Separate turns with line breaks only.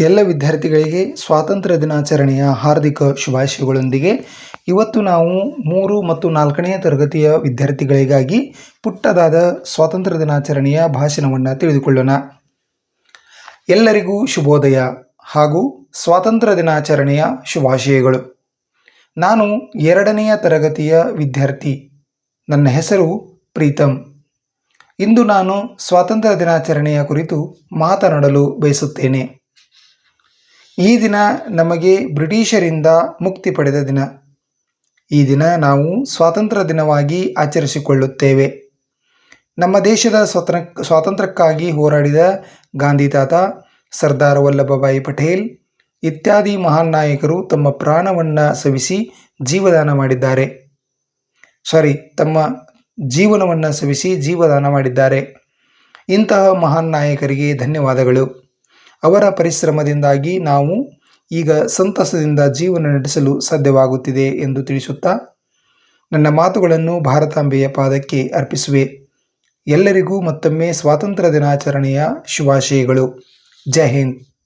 ಎಲ್ಲ ವಿದ್ಯಾರ್ಥಿಗಳಿಗೆ ಸ್ವಾತಂತ್ರ್ಯ ದಿನಾಚರಣೆಯ ಹಾರ್ದಿಕ ಶುಭಾಶಯಗಳೊಂದಿಗೆ ಇವತ್ತು ನಾವು ಮೂರು ಮತ್ತು ನಾಲ್ಕನೆಯ ತರಗತಿಯ ವಿದ್ಯಾರ್ಥಿಗಳಿಗಾಗಿ ಪುಟ್ಟದಾದ ಸ್ವಾತಂತ್ರ್ಯ ದಿನಾಚರಣೆಯ ಭಾಷಣವನ್ನು ತಿಳಿದುಕೊಳ್ಳೋಣ. ಎಲ್ಲರಿಗೂ ಶುಭೋದಯ ಹಾಗೂ ಸ್ವಾತಂತ್ರ್ಯ ದಿನಾಚರಣೆಯ ಶುಭಾಶಯಗಳು. ನಾನು ಎರಡನೆಯ ತರಗತಿಯ ವಿದ್ಯಾರ್ಥಿ. ನನ್ನ ಹೆಸರು ಪ್ರೀತಮ್ ಇಂದು ನಾನು ಸ್ವಾತಂತ್ರ್ಯ ದಿನಾಚರಣೆಯ ಕುರಿತು ಮಾತನಾಡಲು ಬಯಸುತ್ತೇನೆ. ಈ ದಿನ ನಮಗೆ ಬ್ರಿಟಿಷರಿಂದ ಮುಕ್ತಿ ಪಡೆದ ದಿನ. ಈ ದಿನ ನಾವು ಸ್ವಾತಂತ್ರ್ಯ ದಿನವಾಗಿ ಆಚರಿಸಿಕೊಳ್ಳುತ್ತೇವೆ. ನಮ್ಮ ದೇಶದ ಸ್ವತಂತ್ರ ಸ್ವಾತಂತ್ರ್ಯಕ್ಕಾಗಿ ಹೋರಾಡಿದ ಗಾಂಧಿ ತಾತ ಸರ್ದಾರ್ ವಲ್ಲಭಭಾಯಿ ಪಟೇಲ್, ಇತ್ಯಾದಿ ಮಹಾನ್ ನಾಯಕರು ತಮ್ಮ ಪ್ರಾಣವನ್ನು ಸವಿಸಿ ಜೀವದಾನ ಮಾಡಿದ್ದಾರೆ. ಸಾರಿ, ತಮ್ಮ ಜೀವನವನ್ನು ಸವಿಸಿ ಜೀವದಾನ ಮಾಡಿದ್ದಾರೆ. ಇಂತಹ ಮಹಾನ್ ನಾಯಕರಿಗೆ ಧನ್ಯವಾದಗಳು. ಅವರ ಪರಿಶ್ರಮದಿಂದಾಗಿ ನಾವು ಈಗ ಸಂತಸದಿಂದ ಜೀವನ ನಡೆಸಲು ಸಾಧ್ಯವಾಗುತ್ತಿದೆ ಎಂದು ತಿಳಿಸುತ್ತಾ, ನನ್ನ ಮಾತುಗಳನ್ನು ಭಾರತಾಂಬೆಯ ಪಾದಕ್ಕೆ ಅರ್ಪಿಸುವೆ. ಎಲ್ಲರಿಗೂ ಮತ್ತೊಮ್ಮೆ ಸ್ವಾತಂತ್ರ್ಯ ದಿನಾಚರಣೆಯ ಶುಭಾಶಯಗಳು. ಜೈ ಹಿಂದ್.